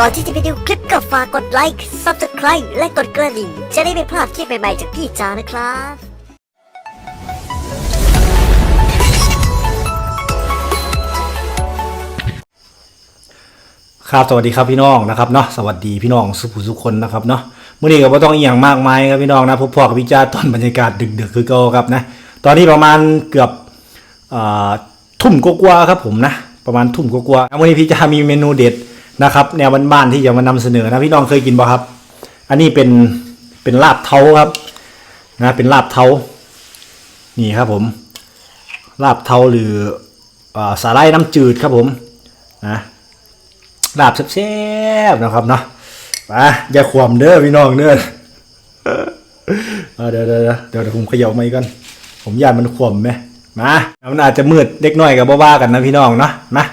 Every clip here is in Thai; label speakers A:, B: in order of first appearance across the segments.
A: ก่อนที่จะไปดูคลิปก็ฝากกดไลค์ Subscribe และกดกระดิ่ง จะได้ไม่พลาดคลิปใหม่ๆจากพี่จานะครับ
B: ครับสวัสดีครับพี่น้องนะครับเนาะสวัสดีพี่น้องสุภุสุขคนนะครับเนาะมื่อนี้ก็บ่ต้องอีหยังมากมายครับพี่น้องนะพบพอกับพี่จ้าตอนบรรยากาศดึกๆคือเก่าครับนะตอนนี้ประมาณเกือบอทุ่มกว่าครับผมนะ ประมาณทุ่มกว่าวันนี้พี่จ้ามีเมนูเด็ด นะครับแนวบ้านๆที่จะมานำเสนอนะพี่น้องเคยกินบ่ครับ อันนี้เป็นเป็นลาบเทาครับนะเป็นลาบเทานี่ครับผม ลาบเทาหรืออสาหร่ายน้ำจืดครับผมนะลาบแซ่บๆนะครับเนาะมาอย่าขวมเด้อพี่น้องเด้อเอเดี๋ยวเดี๋ยวเดี๋ยวเดี๋ยวผมเขย่าไม่ก่อนผมยานมันขวมไหมมามันอาจจะมืดเล็กน้อยกับบ้าๆกันนะพี่น้องเนาะมา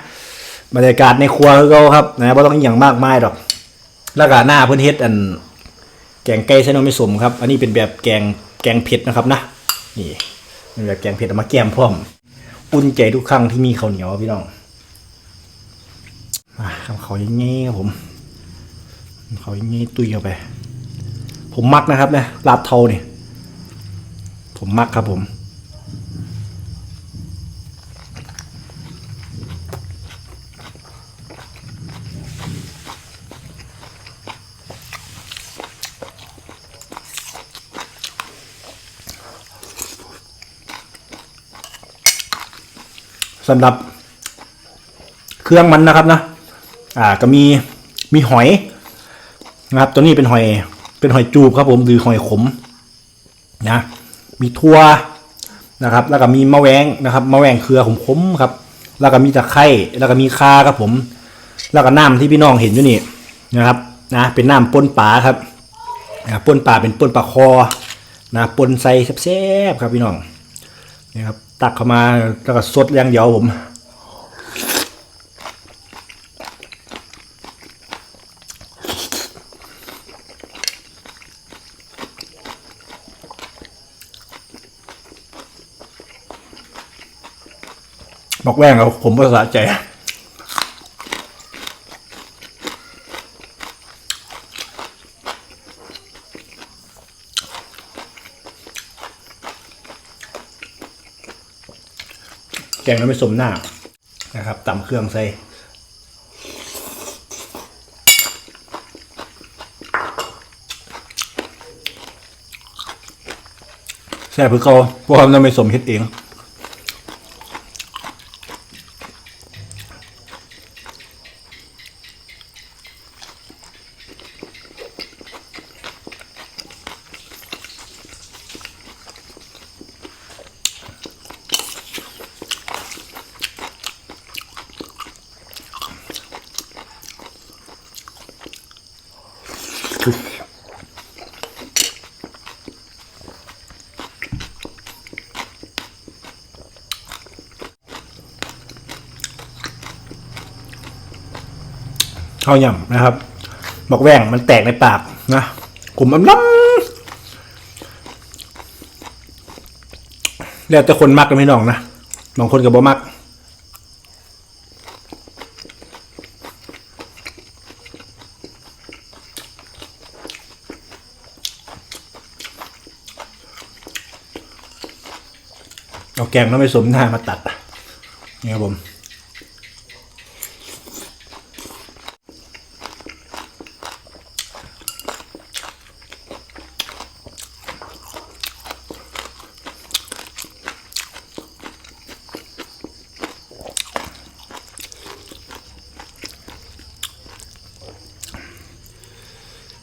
B: บรรยากาศในครัวคือเขาครับนะไม่ต้องอย่างมากมายดอกแล้วก็หน้าเพื่อนเฮ็ดอัน แกงไก่ใส่นมไม่สมครับ อันนี้เป็นแบบแกงแกงเผ็ดนะครับนะนี่เป็นแบบแกงเผ็ดเอามาแกมพร้อมอุ่นใจทุกครั้งที่มีข้าวเหนียวพี่น้องมาคำเขาอย่างงี้ครับผมเขาอย่างงี้ตุยเข้าไป ผมมักนะครับเนี่ยลาบเทาเนี่ยผมมักครับผม สำหรับเครื่องมันนะครับนะ อ่าก็มีมีหอยนะครับ ตัวนี้เป็นหอย เป็นหอยจูบครับผมหรือหอยขมนะมีทั่วนะครับ แล้วก็มีมะแวงนะครับมะแวงเครือขมๆครับ แล้วก็มีตะไคร้แล้วก็มีคาครับผม แล้วก็น้ำที่พี่น้องเห็นอยู่นี่นะครับนะเป็นน้ำปนปลาครับอ่าปนปลาเป็นปนปลาคอนะปนใส่แซ่บๆครับพี่น้องนี่ครับ ตักเข้ามาแล้วก็สดอย่างเดียวผมบอกแว่งเอาผมภาษาใจ แกงมันไม่สมหน้านะครับตำเครื่องใส่แซ่บเพื่อเขาเพราะเขาไม่สมเฮ็ดเอง ข้าวหย่ำนะครับ บอกแว่งมันแตกในปากนะกลุ่มอำล้ำแล้วแต่คนมักกันไม่น้องนะบางคนกับบ่มักเอาแกงน้ำไม่สมหน้ามาตัดนี่ครับผม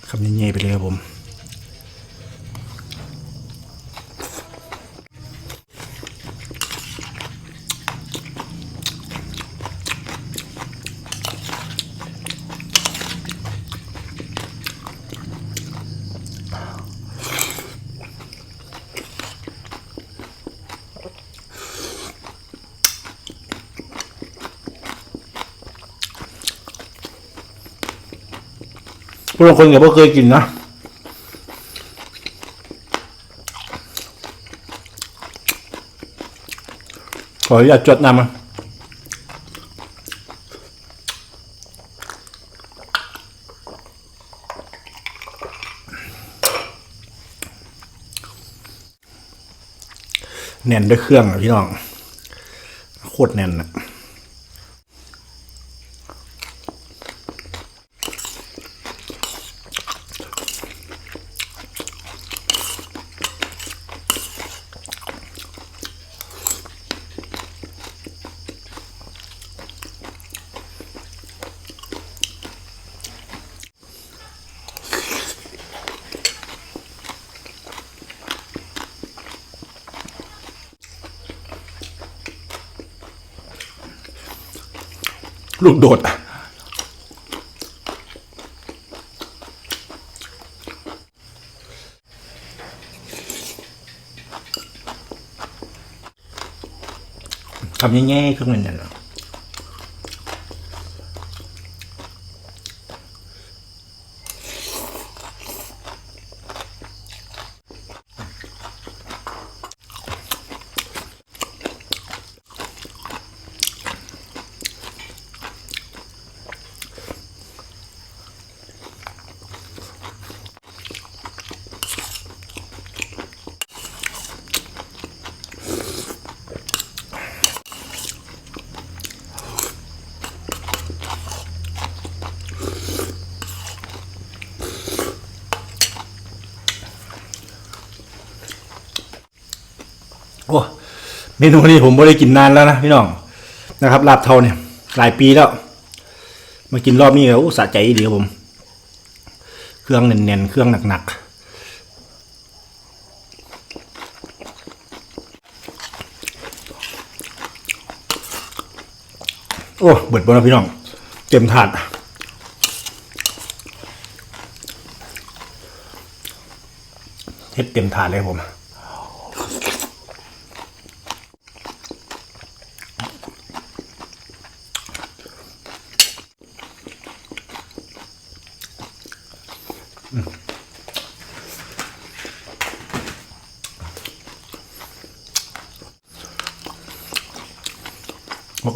B: คำเงี้ พวกเราคนก็บ่เคยกินนะขออนุญาตจดนำมาแน่นด้วยเครื่องอะพี่น้อง โคตรแน่นอะ ลูกโดด ทำง่ายๆเครื่องแน่นๆอะโอ้ เมนูนี้ผมไม่ได้กินนานแล้วนะพี่น้องนะครับลาบเทาเนี่ย หลายปีแล้ว มากินรอบนี้แล้วสะใจดีครับผม เครื่องแน่นๆเครื่องหนักๆโอ้เบิดบนแล้วพี่น้อง เต็มถาดเฮ็ดเต็มถาดเลยผม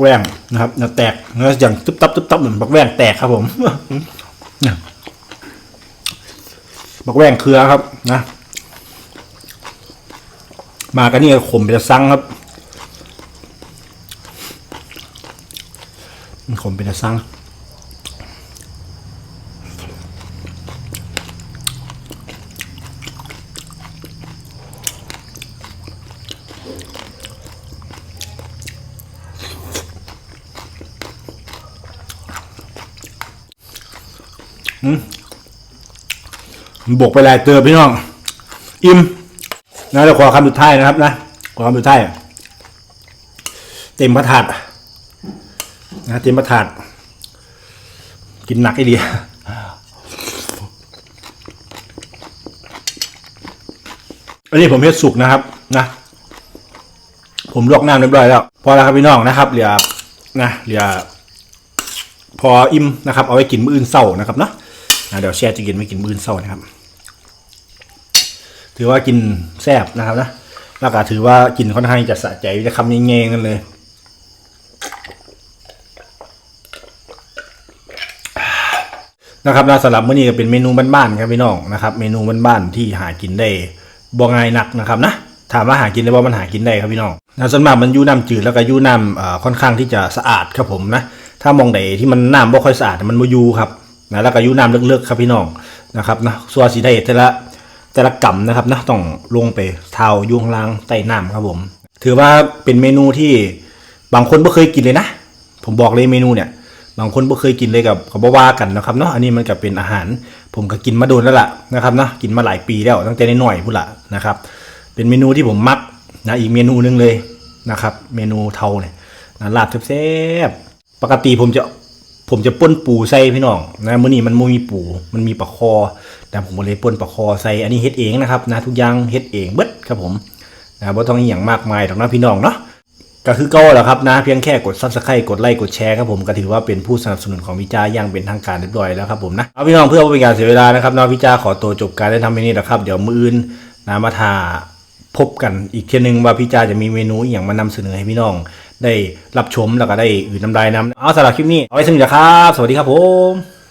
B: แว่งนะครับเนื้อแตกนะอย่างตุ๊บตับตุ๊บตับเหมือนบักแว่งแตกครับผมเนี่ยบักแว่งเครือครับนะ มากันนี่ขมไปจะซังครับมันขมไปจะซัง บกไปหลายเตือพี่น้อง อิ่มนะเดี๋ยวขอคำสุดท้ายนะครับ นะขอคำสุดท้ายเต็มพระถาดนะเต็มพระถาดกินหนักไอ้ดีอันนี้ผมเฮ็ดสุกนะครับ นะ ผมลวกน้ำเรียบร้อยแล้ว พอแล้วครับพี่น้องนะครับ เหลือนะเหลือพออิ่มนะครับ เอาไว้กินมื้ออื่นเศร้านะครับเนาะ นะเดี๋ยวแช่จะกินไว้กินมื้ออื่นเศร้านะครับ ถือว่ากินแซ่บนะครับนะแล้วก็ถือว่ากินค่อนข้างจะสะใจจะคำเงี้ยๆกันเลยนะครับนะสำหรับมื้อนี้ก็เป็นเมนูบ้านๆครับพี่น้องนะครับ เมนูบ้านๆที่หากินได้บ่ง่ายนักนะครับนะถามว่าหากินได้บ่มันหากินได้ครับพี่น้องนะส่วนมากมันยู่น้ำจืดแล้วก็ยู่น้ำค่อนข้างที่จะสะอาดครับผมนะถ้ามองใดที่มันน้ำบ่ค่อยสะอาดมันบ่ยูครับ นะแล้วก็อยู่น้ำลึกๆครับพี่น้องนะครับนะส่วนสีได้แต่ละแต่ละกำนะครับนะต้องลงไปเท้ายู่งล่างใต้น้ำครับผม ถือว่าเป็นเมนูที่บางคนบ่เคยกินเลยนะ ผมบอกเลยเมนูเนี่ย บางคนบ่เคยกินเลยกับกับบว่ากันนะครับเนาะอันนี้มันก็เป็นอาหาร ผมก็กินมาโดนแล้วล่ะนะครับนะกินมาหลายปีแล้วตั้งแต่น้อยๆพุ่นละนะครับ เป็นเมนูที่ผมมักนะอีกเมนูนึงเลยนะครับ เมนูเทาเนี่ยนะลาบแซ่บๆปกติผมจะ ผมจะป่นปูใส่พี่น้องนะมื้อนี้มันบ่มีปูมันมีปลาคอแต่ผมก็เลยป่นปลาคอใส่อันนี้เฮ็ดเองนะครับนะทุกอย่างเฮ็ดเองเบิดครับผมนะบ่ต้องอีหยังมากมายหรอกนะพี่น้องเนาะก็คือก็แหละครับนะเพียงแค่กด subscribe กดไลค์กดแชร์ครับผมก็ถือว่าเป็นผู้สนับสนุนของวิจาอย่างเป็นทางการเรียบร้อยแล้วครับผมนะเอาพี่น้องเพื่อเป็นการเสียเวลานะครับนะวิจาขอตัวจบการได้ทำเมนูนะครับ เดี๋ยวมื้ออื่นนะมาทาพบกันอีกเทียหนึงว่าพี่จาจะมีเมนูอย่างมานำเสนอให้พี่น้อง ได้รับชมแล้วก็ได้อื่นน้ำลายน้ำเอาสำหรับคลิปนี้เอาไว้สนุกนะครับ สวัสดีครับผม